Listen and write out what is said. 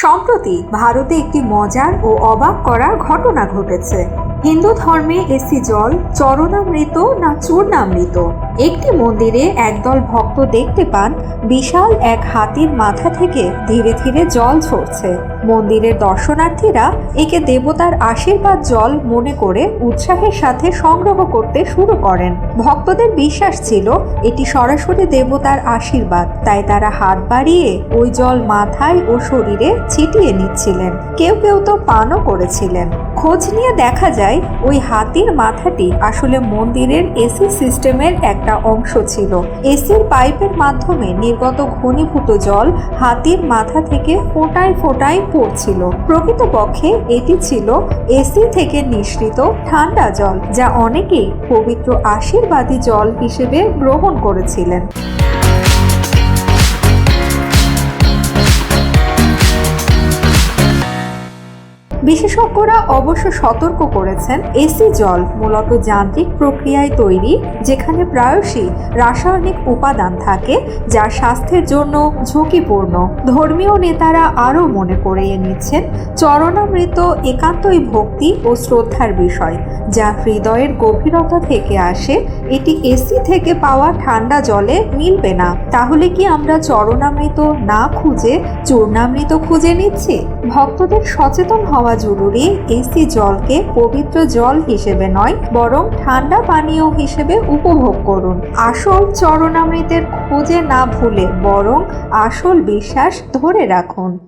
সম্প্রতি ভারতে একটি মজার ও অবাক করার ঘটনা ঘটেছে। হিন্দু ধর্মে এসি জল, চরণামৃত না চূর্ণামৃত? একটি মন্দিরে একদল ভক্ত দেখতে পান, বিশাল এক হাতির মাথা থেকে ধীরে ধীরে জল ঝরছে। মন্দিরের দর্শনার্থীরা একে দেবতার আশীর্বাদ জল মনে করে উৎসাহের সাথে সংগ্রহ করতে শুরু করেন। ভক্তদের বিশ্বাস ছিল, এটি সরাসরি দেবতার আশীর্বাদ, তাই তারা হাত বাড়িয়ে ওই জল মাথায় ও শরীরে ছিটিয়ে নিচ্ছিলেন। কেউ কেউ তো পানও করেছিলেন। খোঁজ নিয়ে দেখা যায় ওই হাতির মাথাটি আসলে মন্দিরের এসি সিস্টেমের একটা অংশ ছিল। এসির পাইপের মাধ্যমে নির্গত ঘনীভূত জল হাতির মাথা থেকে ফোঁটায় ফোঁটায় পড়ছিল। প্রকৃতপক্ষে এটি ছিল এসি থেকে নিঃসৃত ঠান্ডা জল, যা অনেকেই পবিত্র আশীর্বাদী জল হিসেবে গ্রহণ করেছিলেন। বিশেষজ্ঞরা অবশ্য সতর্ক করেছেন, এসি জল মূলত যান্ত্রিক প্রক্রিয়ায় তৈরি, যেখানে প্রায়শই রাসায়নিক উপাদান থাকে, যা স্বাস্থ্যের জন্য ঝুঁকিপূর্ণ। ধর্মীয় নেতারা আরও মনে করিয়ে নিচ্ছেন, চরণামৃত একান্তই ভক্তি ও শ্রদ্ধার বিষয়, যা হৃদয়ের গভীরতা থেকে আসে, এটি এসি থেকে পাওয়া ঠান্ডা জলে মিলবে না। তাহলে কি আমরা চরণামৃত না খুঁজে চূর্ণামৃত খুঁজে নিচ্ছি? ভক্তদের সচেতন হওয়া জরুরি এসি জলকে পবিত্র জল হিসেবে নয়, বরং ঠান্ডা পানীয় হিসেবে উপভোগ করুন। আসল চরণামৃতের খুঁজে না ভুলে বরং আসল বিশ্বাস ধরে রাখুন।